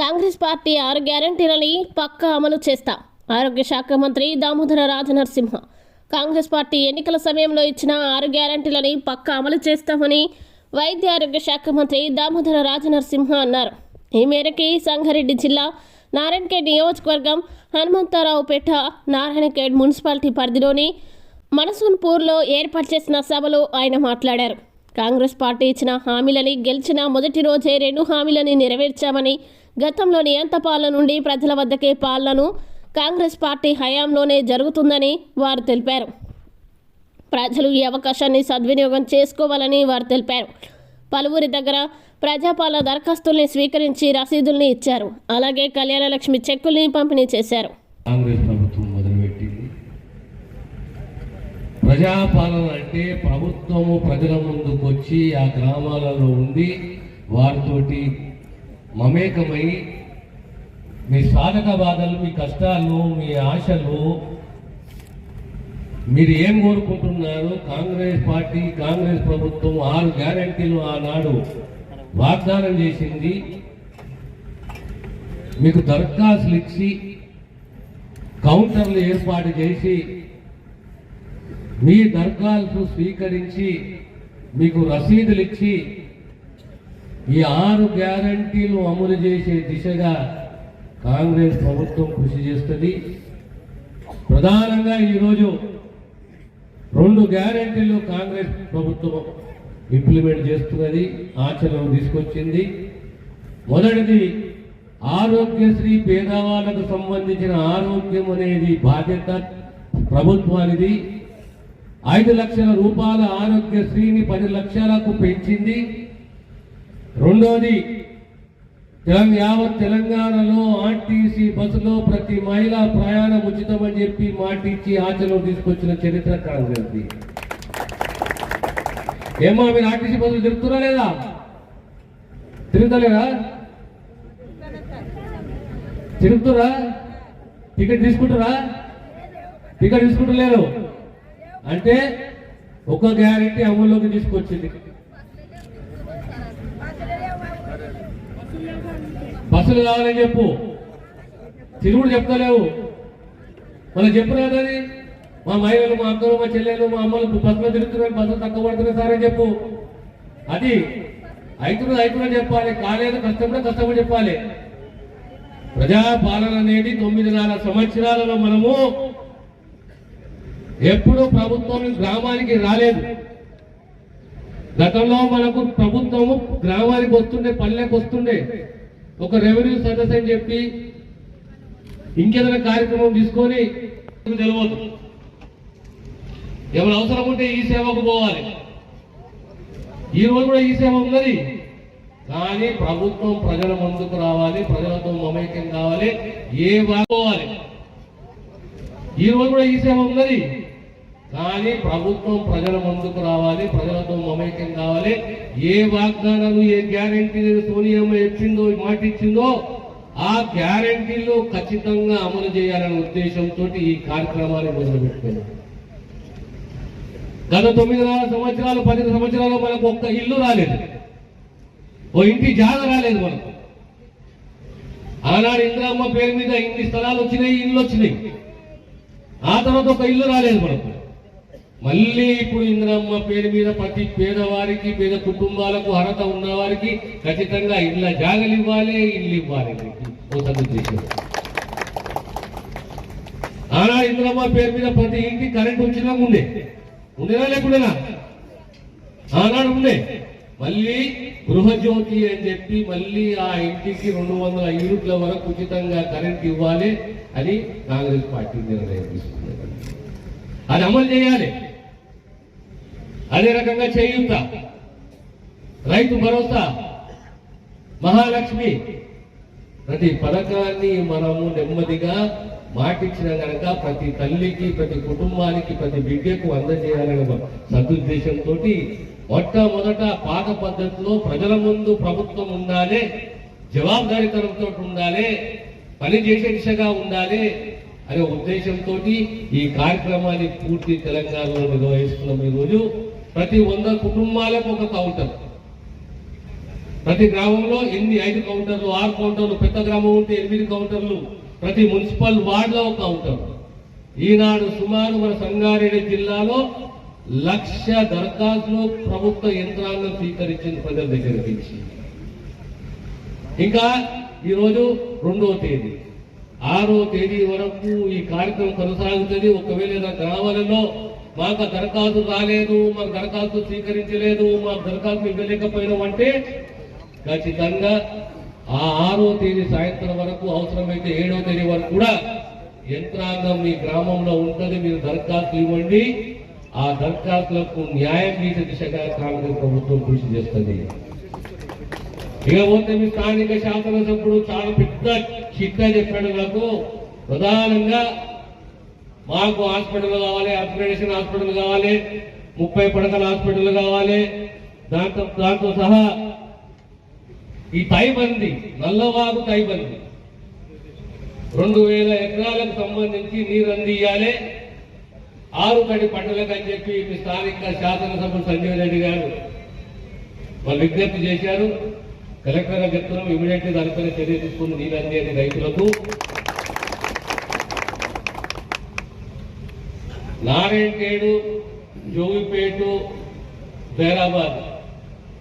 Congress party ఆరు గ్యారంటీలని పక్కా అమలు చేస్తా. ఆరోగ్య శాఖ మంత్రి దామోదర రాజనరసింహ కాంగ్రెస్ పార్టీ ఎన్నికల సమయంలో ఇచ్చిన ఆరు గ్యారంటీలని పక్కా అమలు చేస్తామని వైద్య ఆరోగ్య శాఖ మంత్రి దామోదర రాజనరసింహ అన్నారు. ఈ మేరకి సంగారెడ్డి జిల్లా నారాయణఖేడ్ నియోజకవర్గం హనుమంతరావుపేట నారాయణఖేడ్ మున్సిపాలిటీ పరిధిలోని మనసూన్పూర్లో ఏర్పాటు చేసిన సభలో ఆయన మాట్లాడారు. కాంగ్రెస్ పార్టీ ఇచ్చిన హామీలని గెలిచిన మొదటి రోజే రెండు హామీలని నెరవేర్చామని గతంలో నియంత పాలన నుండి ప్రజల వద్దకే పాలనను కాంగ్రెస్ పార్టీ హయాంలోనే జరుగుతుందని వారు తెలిపారు. ప్రజలు ఈ అవకాశాన్ని సద్వినియోగం చేసుకోవాలని వారు తెలిపారు. పలువురి దగ్గర ప్రజాపాలన దరఖాస్తుల్ని స్వీకరించి రసీదుల్ని ఇచ్చారు. అలాగే కళ్యాణలక్ష్మి చెక్కుల్ని పంపిణీ చేశారు కాంగ్రెస్ ప్రభుత్వం మొదలుపెట్టింది ప్రజాపాలన అంటే ప్రభుత్వము ప్రజల ముందుకు వచ్చి ఆ గ్రామాలలో ఉండి వారితోటి మమేకమై మీ సాధక బాధలు మీ కష్టాలు మీ ఆశలు మీరు ఏం కోరుకుంటున్నారు కాంగ్రెస్ పార్టీ కాంగ్రెస్ ప్రభుత్వం ఆరు గ్యారంటీలు ఆనాడు వాగ్దానం చేసింది. మీకు దరఖాస్తులు ఇచ్చి కౌంటర్లు ఏర్పాటు చేసి మీ దరఖాస్తు స్వీకరించి మీకు రసీదులు ఇచ్చి ఈ ఆరు గ్యారంటీలు అమలు చేసే దిశగా కాంగ్రెస్ ప్రభుత్వం కృషి చేస్తుంది. ప్రధానంగా ఈరోజు రెండు గ్యారంటీలు కాంగ్రెస్ ప్రభుత్వం ఇంప్లిమెంట్ చేస్తున్నది ఆచరణ తీసుకొచ్చింది. మొదటిది ఆరోగ్యశ్రీ పేదవాళ్ళకు సంబంధించిన ఆరోగ్యం అనేది బాధ్యత ప్రభుత్వానిది. ఐదు లక్షల రూపాయల ఆరోగ్యశ్రీని పది లక్షలకు పెంచింది. రెండోది తెలంగాణ యావత్ తెలంగాణలో ఆర్టీసీ బస్సులో ప్రతి మహిళ ప్రయాణం ఉచితమని చెప్పి మాటిచ్చి ఆచరణ తీసుకొచ్చిన చరిత్ర కాంగ్రెస్ది ఏమో మీరు ఆర్టీసీ బస్సులు తిరుగుతున్నా లేదా? తిరుగుతలేదా తిరుగుతురా టికెట్ తీసుకుంటారా టికెట్ తీసుకుంటలేరు. అంటే ఒక గ్యారెంటీ అమల్లోకి తీసుకొచ్చింది. బస్సులు కావాలని చెప్పు. తిరుగుడు చెప్తలేవు. మనం చెప్పరు మా మహిళలు మా అక్కలు మా చెల్లెలు మా అమ్మలు బస్సులో తిరుగుతున్నాయి బస్సులు తక్కువ పడుతున్నాయి సార్ అని చెప్పు. అది అవుతున్నది అవుతున్నది చెప్పాలి. కాలేదు కష్టపడే కష్టపడి చెప్పాలి. ప్రజాపాలన అనేది తొమ్మిదిన్నర సంవత్సరాలలో మనము ఎప్పుడు ప్రభుత్వం గ్రామానికి రాలేదు. గతంలో మనకు ప్రభుత్వము గ్రామానికి వస్తుండే పల్లెకి వస్తుండే. ఒక రెవెన్యూ సదస్సు అని చెప్పి ఇంకేదైనా కార్యక్రమం తీసుకొని తెలియదు ఎవరు అవసరం ఉంటే ఈ సేవకు పోవాలి. ఈ రోజు కూడా ఈ సేవ ఉన్నది. కానీ ప్రభుత్వం ప్రజల ముందుకు రావాలి ప్రజలతో మమేకం కావాలి ఏ పోవాలి. ఈ రోజు కూడా ఈ సేవ ఉన్నది. కానీ ప్రభుత్వం ప్రజల ముందుకు రావాలి ప్రజలతో మమేకం కావాలి. ఏ వాగ్దానాలు ఏ గ్యారంటీ సోనియమ్మ ఇచ్చిందో మాట ఇచ్చిందో ఆ గ్యారంటీలు ఖచ్చితంగా అమలు చేయాలనే ఉద్దేశంతో ఈ కార్యక్రమాన్ని మొదలుపెట్టుకున్నాం గత తొమ్మిదిన్నర సంవత్సరాలు పది సంవత్సరాలు మనకు ఒక్క ఇల్లు రాలేదు. ఓ ఇంటి జాగ రాలేదు మనకు. ఆనాడు ఇందిరమ్మ పేరు మీద ఇన్ని స్థలాలు వచ్చినాయి ఇల్లు వచ్చినాయి. ఆ తర్వాత ఒక ఇల్లు రాలేదు మనకు. మళ్ళీ ఇప్పుడు ఇంద్రమ్మ పేరు మీద ప్రతి పేదవారికి పేద కుటుంబాలకు అర్హత ఉన్న వారికి ఖచ్చితంగా ఇళ్ళ జాగలు ఇవ్వాలి ఇల్లు ఇవ్వాలి ఉద్దేశం. ఆనా ఇంద్రమ్మ పేరు మీద ప్రతి ఇంటి కరెంట్ వచ్చినా ఉండే. ఉండేనా లేకుండా ఆనాడు ఉండే. మళ్ళీ గృహజ్యోతి అని చెప్పి మళ్ళీ ఆ ఇంటికి రెండు వందల యూనిట్ల వరకు ఉచితంగా కరెంట్ ఇవ్వాలి అని కాంగ్రెస్ పార్టీ నిర్ణయం తీసుకుంది. అది అమలు చేయాలి. అదే రకంగా చేయుత రైతు భరోసా. మహాలక్ష్మి. ప్రతి పథకాన్ని మనము నెమ్మదిగా మాటిచ్చిన కనుక ప్రతి తల్లికి ప్రతి కుటుంబానికి ప్రతి బిడ్డకు అందజేయాలనే సదుద్దేశంతో మొట్టమొదట పాత పద్ధతిలో ప్రజల ముందు ప్రభుత్వం ఉండాలి జవాబుదారీతనంతో ఉండాలి పని చేసే దిశగా ఉండాలి అనే ఉద్దేశంతో ఈ కార్యక్రమాన్ని పూర్తి తెలంగాణలో నిర్వహిస్తున్నాం ఈరోజు. రోజు ప్రతి వంద కుటుంబాలకు ఒక కౌంటర్. ప్రతి గ్రామంలో ఎన్ని ఐదు కౌంటర్లు ఆరు కౌంటర్లు పెద్ద గ్రామం ఉంటే ఎనిమిది కౌంటర్లు ప్రతి మున్సిపల్ వార్డులో ఒక కౌంటర్. ఈనాడు సుమారు మన సంగారెడ్డి జిల్లాలో లక్ష దరఖాస్తులు ప్రభుత్వ యంత్రాంగం స్వీకరించింది ప్రజల దగ్గర నుంచి. ఇంకా ఈరోజు రెండవ తేదీ. ఆరో తేదీ వరకు ఈ కార్యక్రమం కొనసాగుతుంది. ఒకవేళ గ్రామాలలో మాకు ఆ దరఖాస్తు రాలేదు మాకు దరఖాస్తు స్వీకరించలేదు మాకు దరఖాస్తు ఇవ్వలేకపోయినాం అంటే ఖచ్చితంగా ఆ ఆరో తేదీ సాయంత్రం వరకు అవసరమైతే ఏడో తేదీ వరకు కూడా యంత్రాంగం మీ గ్రామంలో ఉంటుంది మీరు దరఖాస్తు ఇవ్వండి. ఆ దరఖాస్తులకు న్యాయం చేసే దిశగా కాంగ్రెస్ ప్రభుత్వం కృషి చేస్తుంది. ఇకపోతే మీ స్థానిక శాసనసభ్యుడు చాలా పెద్ద చిట్టా చెప్పాడు నాకు. ప్రధానంగా మాకు హాస్పిటల్ కావాలి అప్గ్రేడేషన్ హాస్పిటల్ కావాలి ముప్పై పడకల హాస్పిటల్ కావాలి. దాంతో దాంతో సహా ఈ తైబంది నల్లవాగు తైబంది రెండు వేల ఎకరాలకు సంబంధించి నీరు అందియాలి ఆరు కడి పంటలకు అని చెప్పి మీ స్థానిక శాసనసభ సంజయ్ రెడ్డి గారు వాళ్ళు విజ్ఞప్తి చేశారు. కలెక్టర్ గారు చెప్తున్నాం ఇమీడియట్ దానిపైన చర్య తీసుకుని నీరు అందేది రైతులకు. నారాయణఖేడు జోగిపేటు బేరాబాద్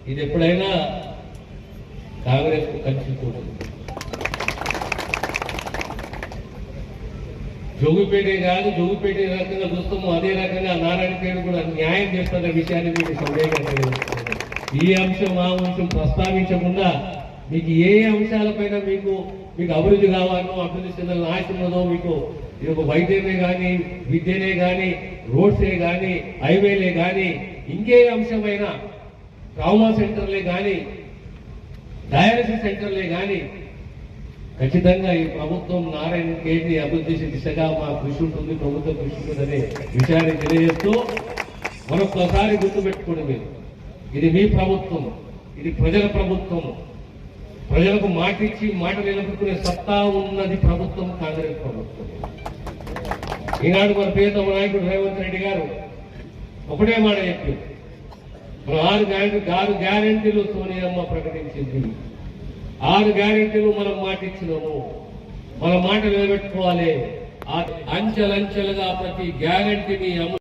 ఇది ఎప్పుడైనా కాంగ్రెస్కు కలిసిపోతుంది జోగిపేటే కాదు జోగిపేట రకంగా చూస్తాము. అదే రకంగా నారాయణఖేడ్ కూడా న్యాయం చేస్తున్న విషయాన్ని మీకు సందేహంగా ఈ అంశం ఆ అంశం ప్రస్తావించకుండా మీకు ఏ అంశాలపైన మీకు మీకు అభివృద్ధి కావాలో అభివృద్ధి చెందాలని ఆశ ఉన్నదో మీకు ఇది ఒక వైద్యమే కానీ విద్యనే కానీ రోడ్సే కానీ హైవేలే కానీ ఇంకే అంశమైన ట్రామా సెంటర్లే కానీ డయాలసిస్ సెంటర్లే కానీ ఖచ్చితంగా ఈ ప్రభుత్వం నారాయణ కేజీ అభివృద్ధి చేసే దిశగా మా కృషి ఉంటుంది ప్రభుత్వం కృషి ఉంటుందనే విషయాన్ని తెలియజేస్తూ మరొకసారి గుర్తుపెట్టుకోండి మీరు. ఇది మీ ప్రభుత్వం ఇది ప్రజల ప్రభుత్వం. ప్రజలకు మాటిచ్చి మాట నిలబెట్టుకునే సత్తా ఉన్నది ప్రభుత్వం కాంగ్రెస్ ప్రభుత్వం. ఈనాడు మన ప్రియతమ నాయకుడు రేవంత్ రెడ్డి గారు ఒకటే మాట చెప్పి మన ఆరు గ్యారెంటీ ఆరు గ్యారెంటీలు సోనియమ్మ ప్రకటించింది. ఆరు గ్యారెంటీలు మనం మాటిచ్చినాము. మన మాట నిలబెట్టుకోవాలి. ఆ అంచెలంచెలుగా ప్రతి గ్యారెంటీని అమలు